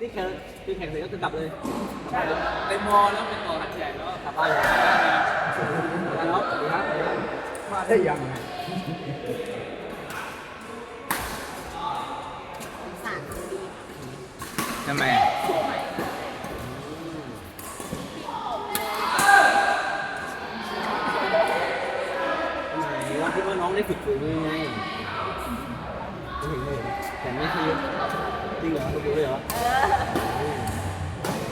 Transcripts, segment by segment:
นี่แข่งคือแข่งเสร็จก็จะกลับเลยไปมอแล้วไปต่อหัดใหญ่แล้วกลับบ้านเลยแล้วสวัสดีครับสวัสดีครับมาได้ยังไงสารดีทำไมทำไมว่าคิดว่าน้องได้ฝึกฝืนยังไงไม่เห็นเลยแต่ไม่คือ จริงเหรอดูเลยเหรอเออ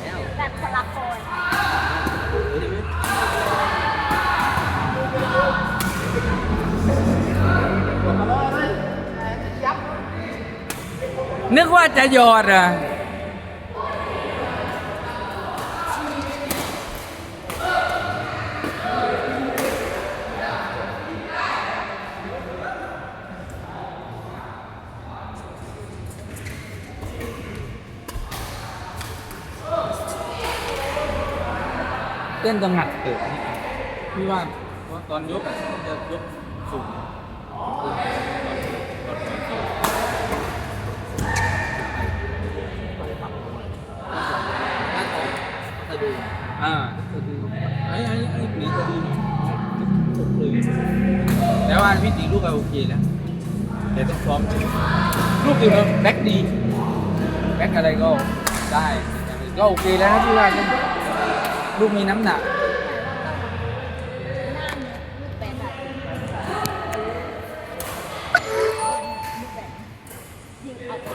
แล้วแบบคนละคนเออใช่ไหมนึกว่าจะหยอดอะ ต้นจะหนักเกิดพี่ว่าตอนยกอะจะยกสูงอ่าไอ้ไอ้ไอ้หนีก็ดีเนาะแต่ว่าพี่ตีลูกก็โอเคแล้วแต่ต้องซ้อมลูกอยู่แล้วแบ็คดีแบ็คอะไรก็ได้ก็โอเคแล้วนะพี่ว่าก็ ลูกมีน้ำหนักหน้ามือเป็นแบบยิงเอาไป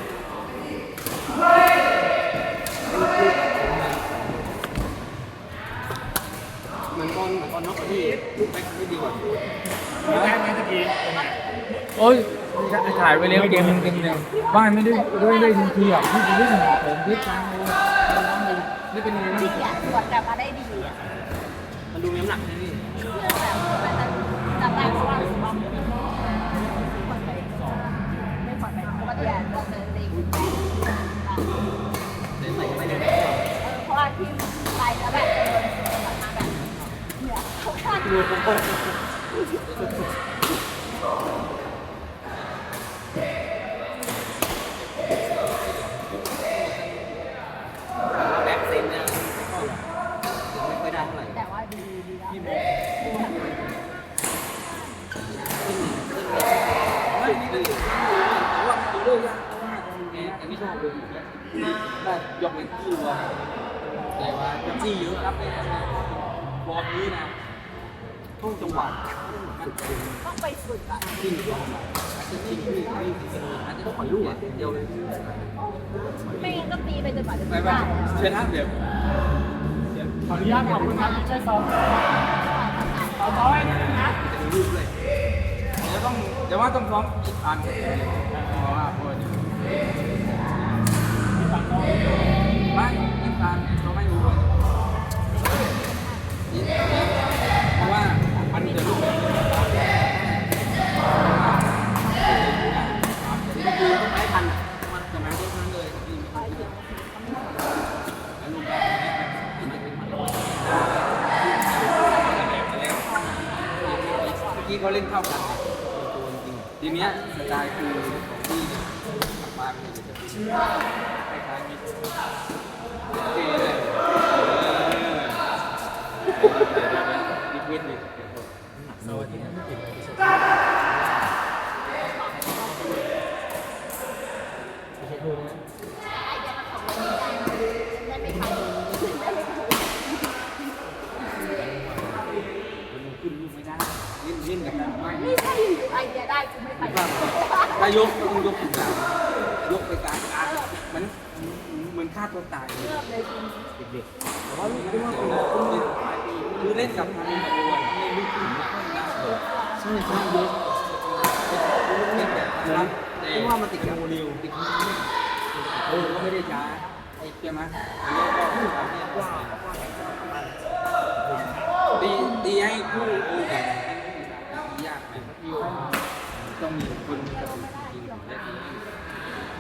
เหมือนตอนเหมือนตอนน็อกที่ลูกแบ็คไม่ดีกว่าแม่ไม่ตะกี้โอ้ยถ่ายไปแล้วเกมหนึงเกมหนึงบ้านไม่ได้ไม่ได้ทันทีอะพี่จะได้หนึ่งผมพี่กลางเลยไม่เป็นไงจรินะงอะตรวจกลับมาได้ดีอะมัน ดูน้ำหนักใช่ไหมเพื่อแบบมันจะจำได้เพราะว่าบางคนไปไม่ผ่อนไปปกติอะเราเดินเอง แต่ใส่ไม่ได้ เพราะว่าที่ไปแล้วแบบโดนแบบมาแบบเนี่ยเขาคาด ดูผมก็แบ็คเซนเนี่ยไม่ค่อยได้เท่าไหร่ แต่ว่าดีดีแล้ว ไม่ดีแต่ว่าดูเรื่องยากเพราะว่าแกแกไม่ชอบเลยแบบยกเป็นที่รัวแต่ว่า จี้เยอะครับได้บอลนี้นะช่งจังหวะมันเป็นต้องไปฝึกอะจริงอาจริงที่ที่เสนอาจจะต้องปล่อยลูกอะเดียวเลยไม่งั้นก็ตีไปจนกว่าจะไปได้บ้านะเดี๋ยวขออนุญาตขอบคุณครับที่ช่วยซ้อมเอซ้อมให้นิดนึงนะจะมีลูกเลยเดี๋ยวต้องเดี๋ยวว่าต้องซ้อมอีกอันเพราะว่าพอดีไม่อีกอันเขาไม่รู้เลย เพราะว่ามันจะลูกแบบคือต้องใช้ทันอะมันจะมาได้ทั้งเลยที่มันแล้วลูกก็ที่มันเป็นมันเมื่มื่อกี้เขาเล่นเข้ากันตัวจริงทีเนี้ยสไตล์คือของพี่กลับบ้านเนี่ยจะเป็นคล้ายๆมิตรโอเคเลย มีเวทเลยเดี๋ยวผมสวัสดีครับไอเดียมันของเราได้ คือเล่นกับทางวันเล่นลูกถึงมากนะใช่ใช่เยอะเล่นแบบนั้นเพราะว่ามันติดแคมโมเดลติดเออก็ไม่ได้ช้าไอ้ใช่ไหมตีตีให้คู่โอ้แข่งากไหมพี่โอต้องมีคนมีกระสุนจริงและดี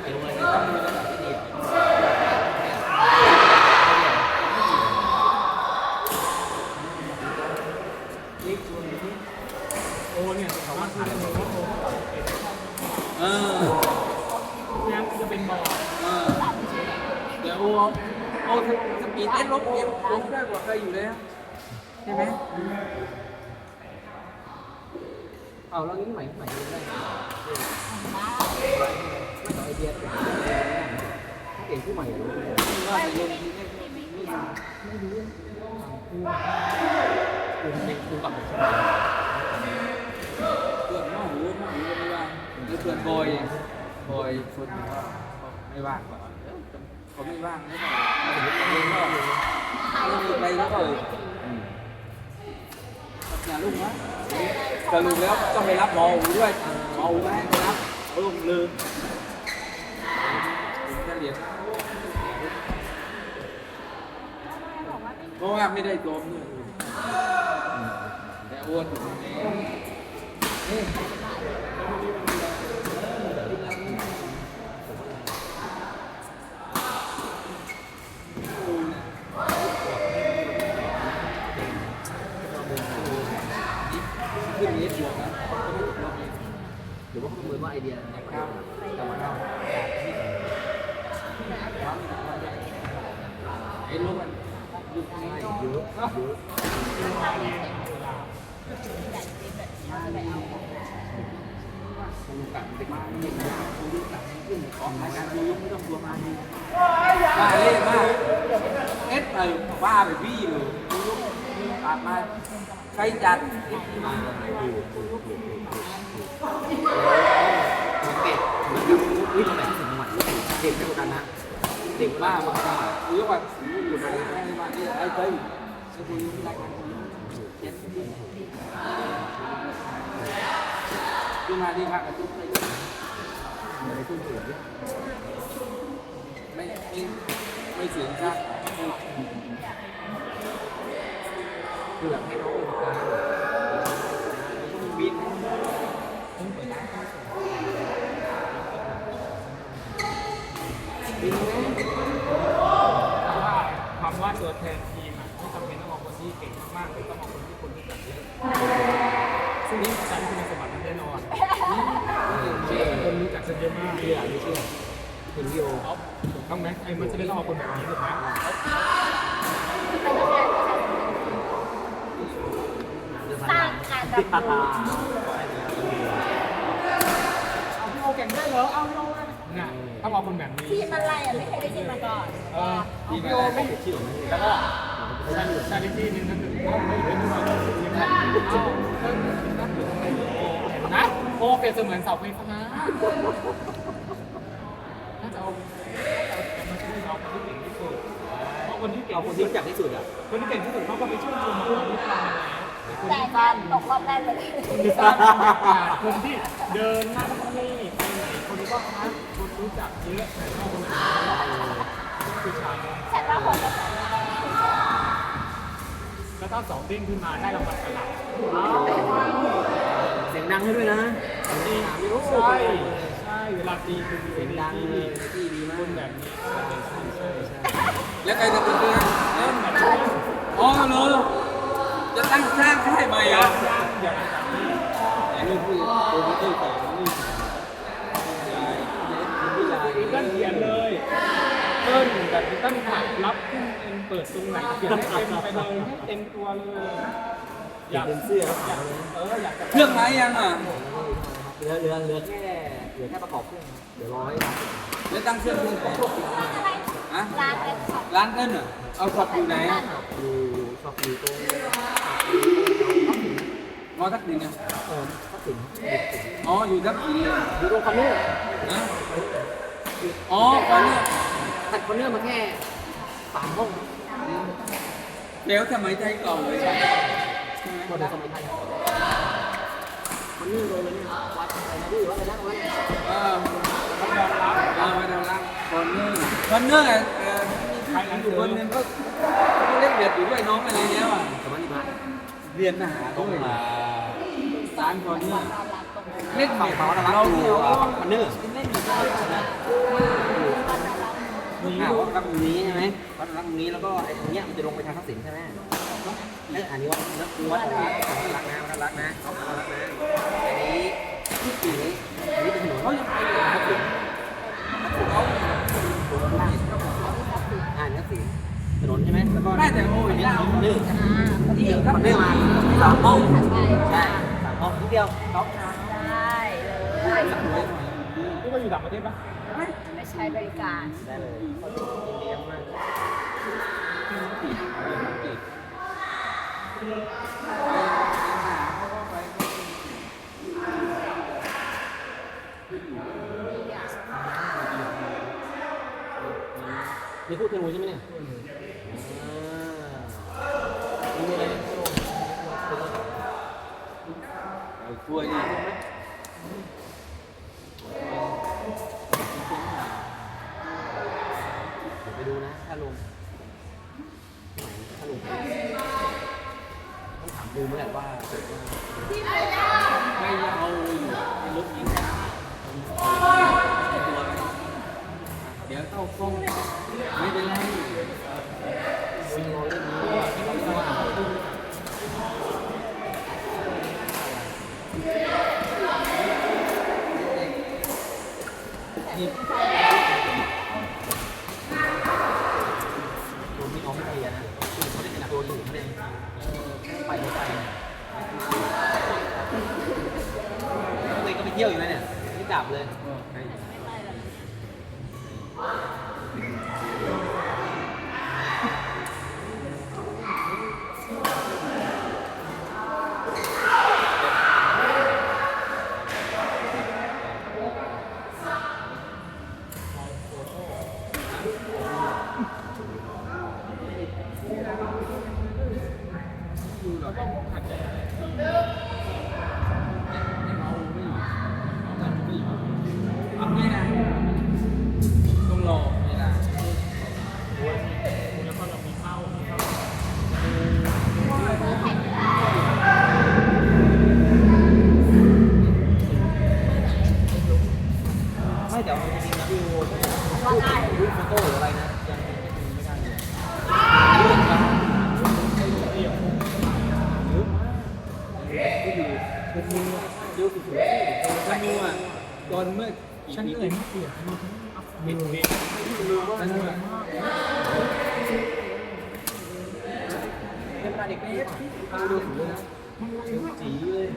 ไอ้เงินต้องมีระดับที่ดี โอ้เนี่ยเขาว่าคือโอ้โห เออ เนี่ยจะเป็นบอล เออเดี๋ยว อ้โอ้ สปีดเอ็นลบยังลบได้กว่าใครอยู่แล้วใช่ไหมเอาแล้วนี้ใหม่ใหม่ได้ไม่ต่อไอเดียเก่งผู้ใหม่หรอว่าจะลงทีแรกไม่รู้คุณเด็กคุณกับผมเพื่อนน้องหูน้องหูไม่ว่างหรือเพื่อนบอยบอยคนไม่ว่างก่อน เขาไม่ว่างไม่ได้เขาเห็นเองก็ไม่มีใครแล้วก็อย่าลุงนะสรุปแล้วต้องไปรับหมอหูด้วยหมอหูไม่ให้ไปรับเขาลงลืมผมจะเรียเพราะว่าไม่ได้โจมเนี่ยแต่อ้วนอ ยู่ตรงนี้ขึ้นนี้บวกนะหรือว่าประเมินว่าไอเดียข้าวกลับมาข้าวไอ้ลูกมันลูกง่เยอะเยอะกัดเด็กมากเด็กมาคุณกัดขึ้นของรายการดูยุไม่ต้องกลัวมาดีว่าเล่มากเอ็ดเออว่าไปพี่เลยดูยุตัดมา ใครจัดเด็กนี่ที่ถึงจังหวัดเด็กไม่กดดันนะ เด็กบ้ามากๆดูยุว่าอยู่ในนบ้านนี่ไอ้เต้ยจะดูยุรายการดูยุเจ็ดขึ้นมาที่ภาคกระตุ้นเลยอะไรขึ้นเสียงไม่ไม่ไม่เสียงชักคื คนรู้จักฉันเยอะมากเชื่อไม่เชื่อเห็นวิดีโอถูกต้องไหมไอ้มันจะได้ต้องเอาคนแบบนี้ถูกไหมสร้างการรับรู้เอาพี่โอเก่งได้เหรอเอาพี่โอน่ะต้องเอาคนแบบนี้ทีมอะไรอะไม่เคยได้ยินมาก่อนเออพี่โอไม่แล้วก็ชาลิชาลิตี้นึงก็คือไม่อยู่ด้วยกันทีมแบ นนะโอเป็นเสมือนเสาไฟฟ้าถ้าจะเอามันจะได้เอาคนที่เก่งที่สุดเพราะคนที่เก่งเอาคนที่รู้จักที่สุดอะคนที่เก่งที่สุดเขาก็ไปชื่นชมคนที่ทำอะไรแต่คนแต่ที่กาสร้างรตกรอบแรกเลยคนที่สร้างบรรยากาศคนที่เดินนั่งนี่ไปไหนคนก็ทักคนรู้จักเยอะแต่ชอบคนอื่นคือชายฉันว่าคนจะแล้วก็สองเด้งขึ้นมาได้รางวัลตลับเสียงดังให้ด้วยนะดีใช่ใช่เวลาตีคือเสียงดังเลยที่ดีคมากนแบบนี้ใช่ใช่ใช่ใช่แล้วใครจะเป็นเพื่อนอ๋อเลยจะตั้งช่างให้ไหมอะเดี๋ยวนะครับไอ้นี่คือโปรโมเตอร์แต่นี่ผู้ใหญ่พี่เติ้ลเขียนเลยเติ้ลแบบพี่เติ้ลหักรับขึ้นเอ็นเปิดตรงไหนเขียนให้เต็มไปเลยให้เต็มตัวเลย อยากเป็นเสื้ออยากเอออยากจะเครื่องไหมยังอะเหลือเหลือเหลือแค่เหลือแค่ประกอบเครื่องเดี๋ยวร้อยแล้วตั้งเครื่องเครื่องไหนฮะร้านเป็นช็อปร้านเต้นเหรอเอาช็อปอยู่ไหนอยู่ชอบอยู่ตรงมอทักษิณเนี่ยเออทักษิณอ๋ออยู่ทักษิณอยู่ตรงคอนเนอร์นะอ๋อตอนนี้ตัดคอนเนอร์มาแค่สามห้องเดี๋ยวสมัยไทยเก่าเลย ใช่ไหมหมดในสมัยไทยคอนนอร์โดนเลยเนี่ยวัดอะไรนะพี่วัดอะไรนะวัดเออเอาไปทำรักคอนเนอร์คอนเนอร์อะเออมีผู้หญิงอยู่คนนึงก็ก็เล่นเดือดอยู่ด้วยน้องอะไรเนี้ยว่ะสมัยนี้พัดเรียนทหารด้วยสารคอนเนอร์เล่นฝั่งเด็ดเราเนี่ยว่าคอนเนอร์เล่นอยู่ด้วยนะมีอ่าวัดรักตรงนี้ใช่ไหมวัดตรงนี้แล้วก็ไอ้ตรงเนี้ยมันจะลงไปทางทักษิณใช่ไหม เอ้ยอันนี้วัดวัดรักวัดรักนะรักนะวัดรักนะอันนี้ปีนี้อันนี้เป็นถนนเขายังไปอยู่ทักษิณเขาตรงล่างถนนใช่ไหมแล้วก็ได้แต่โอ้ยนี่ยาวดื้ออ่าที่ขับได้มาสามห้องใช่สามห้องนิดเดียวเขาได้เลยนี่ก็อยู่ต่างประเทศปะไม่ใช้บริการได้เลยยินดีมาก นี่พูดเทนูใช่ไหมเนี่ยนี่อะไรเอาถ้วยนี่ไปดูนะถ้าลงถ้าลงต้องถาม ดูเมื่อไหร่ว่าเกิดว่าไม่เอาอยู่ในรถยิงตัวไปเดี๋ยวเข้ากล้องไม่เป็นไรซิงโรเรื่องนี้ไม่ว่านี่ตัวนี้เขาไม่เคลียร์นะคือเขาได้เป็นตัวอยู่เขาได้ไปไม่ไปตัวเองก็ไปเที่ยวอยู่นะเนี่ยไม่กลับเลย ไม่แต่เอาจริงๆนะพี่โอถ้าว่าได้รูปโฟโต้หรืออะไรนะยังไม่ได้เลยเยอะมากก็อยู่เป็นมือเยอะสุดๆแล้วฉันรู้อะตอนเมื่อฉันเหนื่อยไม่เปลี่ยนมีทั้งมิดเวทฉันรู้อะเป็นเวลาเด็กเล็กดูสุดเลยนะจีเลย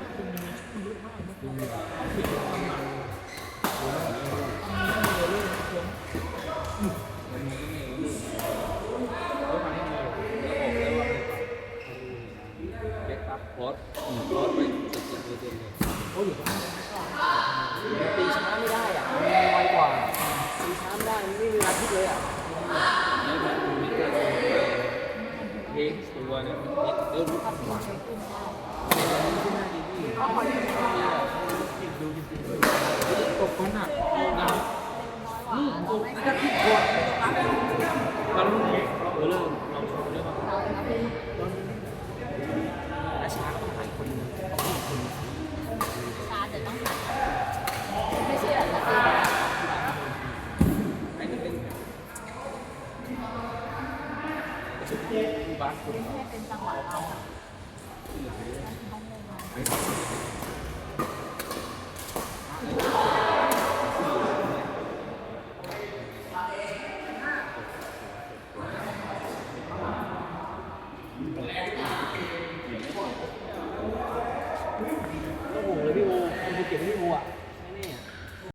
ตัวเนี่ยเดี๋ยวรู้ภาพหวังตกคนหนักนะถ้าคิดก่อนนี้เราเริ่มเราชว์เรื่องราชาก็ต้องหายคนต้องคนชาจะต้องหัดไม่ใช่แบบจะ บ้านคุณเป็นจังหวะเรา